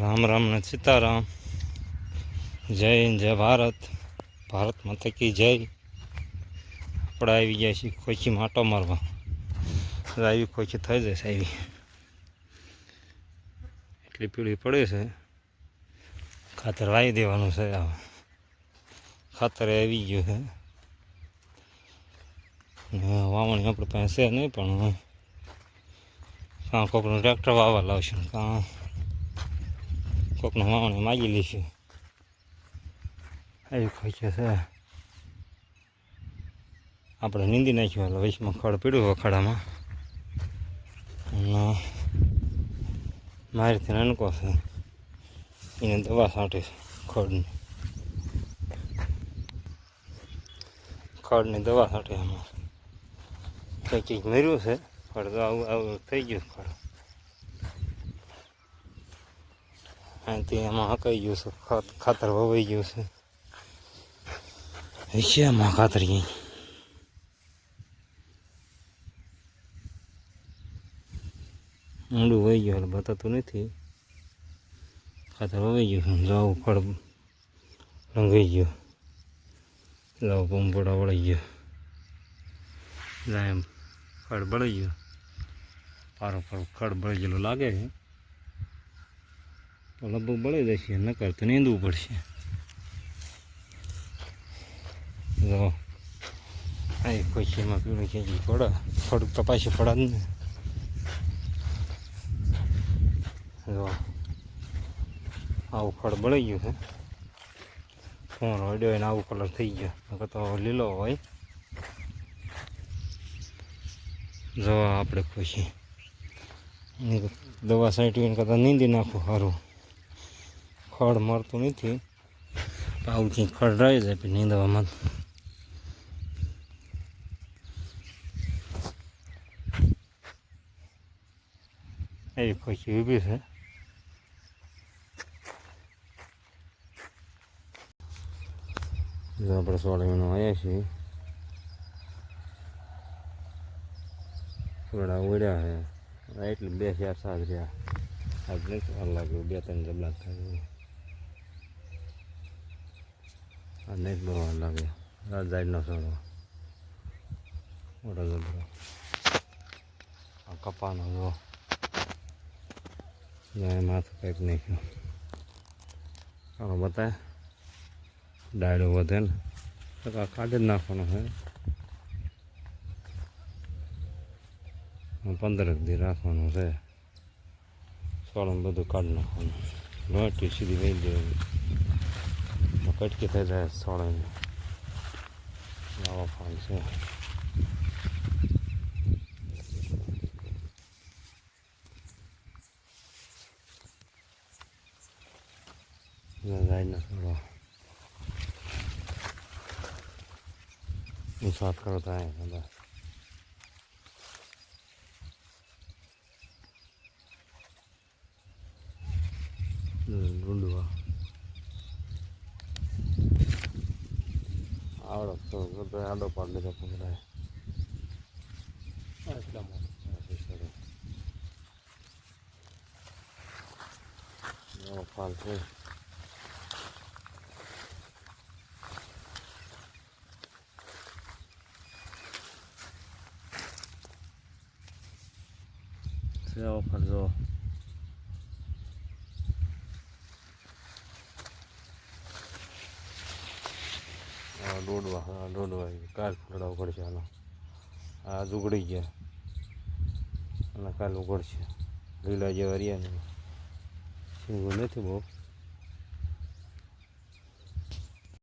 રામ રામ ને સીતારામ. જય હિન્દ, જય ભારત. ભારત માતા કી જય. આપણે આવી ગયા છીએ ખોચીમાં માટો મારવા. આવી ખોચી થઈ જશે આવી. એટલી પીળી પડે છે. ખાતર વાવી દેવાનું છે ખાતર આવી ગયું છે. વાવણી આપણે પાસે નહીં, પણ કાં કોકનું ટ્રેક્ટર વાવવા લાવશું કાં? કોકનું વાવણી માગી લઈશું આવી ખોચ્યો છે આપણે નીંદી નાખ્યું એટલે વચમાં ખડ પીડ્યું વખાડામાં અને મારીથી નાનકો છે એને દવા છાંટી ખડની ખડની દવા છાંટી એમાં કંઈક કંઈક મર્યું છે ખડ તો આવું આવું થઈ ગયું ખડ અહીંથી એમાં હકાઈ ગયું છે. ખાત- ખાતર વવાઈ ગયું છે. એમાં ખાતર ગઈ ઊંડું વહી ગયું, એટલે બતાતું નથી. ખાતર વવાઈ ગયું છે જાવું ફળ રંગાઈ ગયું. લાવ પંપોડા વળી ગયો. જાય એમ ખડ બળી ગયો. પારો ખડ બળી ગયેલો લાગે છે. તો લગભગ બળી જશે, નકર તો નીંદવું પડશે. જો અહીં ખુશીમાં પીણું ખેંચી પડે. થોડુંક તપાસી પડે જ ને. જો, આવું ફળ બળી ગયું છે. ફોન હડ્યો હોય ને આવું કલર થઈ ગયો. નકર તો લીલો હોય. જો, આપણે ખુશી. દવા સાઈટી એને કરતાં નીંદી નાખું સારું. ખડ મળતું નથી. પાઉથી ખડ રહી જાય પછી નીંદવામાં એ ખુશી ઊભી છે. આપણે સોળ મહિનો આવ્યા છીએ. થોડા ઉડ્યા છે. એટલે બે ચાર સાત રહ્યા. આપણે અલગ બે ત્રણ જબલા થાય આ નહીં બહુ લાગે. રાત જાયનો સોળો મોટો જબરો આ કપાનો જો. માથું કંઈક નાખ્યું. ચાલો બતાય. ડાયડો વધે ને. તો આ કાઢી જ નાખવાનો છે. પંદર દી રાખવાનું છે. સોળમ બધું કાઢી નાખવાનું લોટી સીધી વહી દેવાની કટકી થઈ જાય સોળાની આવો ફાલ છે. જાય ના સોળો સાફ કરો થાય બધા ડુંડવા આવડો તો આડો પાડ લીધો મોટો ફાલ છે સેવા ફાલ જો આ દોડવા, હા, દોડવા કાલ ફોડા ઉગડશે આનો આ ઉગડી ગયા. અને કાલ ઉગડશે લીલા જેવા રહ્યા ને સિંગો નથી બહુ?